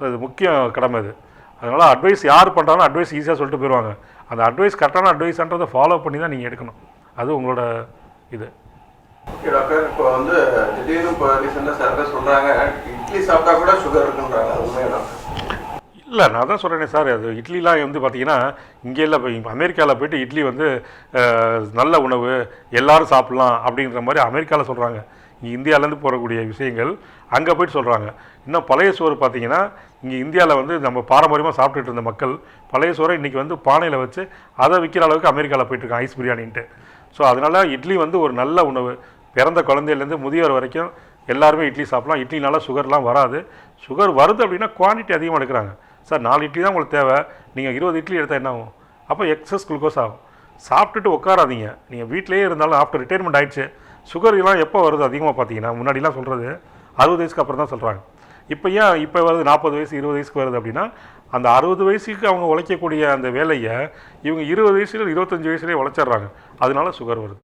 So இது முக்கிய கடமை இது. அதனால் அட்வைஸ் யார் பண்ணுறாலும் அட்வைஸ் ஈஸியாக சொல்லிட்டு போயிடுவாங்க அந்த அட்வைஸ் கரெக்டான அட்வைஸ்ன்றதை ஃபாலோ பண்ணி தான் நீங்கள் எடுக்கணும். அது உங்களோட இது. ஓகே டாக்டர் இப்போ வந்து திடீர்னு இப்போ ரீசெண்டாக சார் சொல்கிறாங்க இட்லி சாப்பிட்டா கூட சுகர் இருக்குன்றாங்க. அது உண்மையா டாக்டர் இல்லை நான் தான் சொல்கிறேனே சார். அது இட்லிலாம் வந்து பார்த்தீங்கன்னா இங்கே இல்லை இப்போ அமெரிக்காவில் போயிட்டு இட்லி வந்து நல்ல உணவு எல்லாரும் சாப்பிட்லாம் அப்படின்ற மாதிரி அமெரிக்காவில் சொல்கிறாங்க இந்தியாவிலேருந்து போகக்கூடிய விஷயங்கள் அங்கே போயிட்டு சொல்கிறாங்க. இன்னும் பழைய சோறு பார்த்தீங்கன்னா இங்கே இந்தியாவில் வந்து நம்ம பாரம்பரியமாக சாப்பிட்டுட்டு இருந்த மக்கள் பழைய சோறை இன்றைக்கி வந்து பானையில் வச்சு அதை விற்கிற அளவுக்கு அமெரிக்காவில் போயிட்டுருக்காங்க ஐஸ் பிரியாணின்ட்டு. ஸோ அதனால் இட்லி வந்து ஒரு நல்ல உணவு. பிறந்த குழந்தையிலேருந்து முதியோர் வரைக்கும் எல்லாருமே இட்லி சாப்பிட்லாம். இட்லினால சுகர்லாம் வராது. சுகர் வருது அப்படின்னா குவான்டிட்டி அதிகமாக எடுக்கிறாங்க. சார் நாலு இட்லி தான் உங்களுக்கு தேவை. நீங்கள் இருபது இட்லி எடுத்தால் என்ன ஆகும்? அப்போ எக்ஸஸ் குளுக்கோஸ் ஆகும். சாப்பிட்டுட்டு உட்காராதீங்க. நீங்கள் வீட்டிலேயே இருந்தாலும் ஆஃப்டர் ரிட்டைர்மெண்ட் ஆயிடுச்சு. சுகர் எல்லாம் எப்போ வருது அதிகமாக பார்த்தீங்கன்னா முன்னாடிலாம் சொல்கிறது அறுபது வயசுக்கு அப்புறம் தான் சொல்கிறாங்க இப்போ ஏன் இப்போ வருது நாற்பது வயசு இருபது வயசுக்கு வருது அப்படின்னா அந்த அறுபது வயசுக்கு அவங்க உழைக்கக்கூடிய அந்த வேலையை இவங்க இருபது வயசுல இருபத்தஞ்சி வயசுலேயே உழைச்சிட்றாங்க. அதனால சுகர் வருது.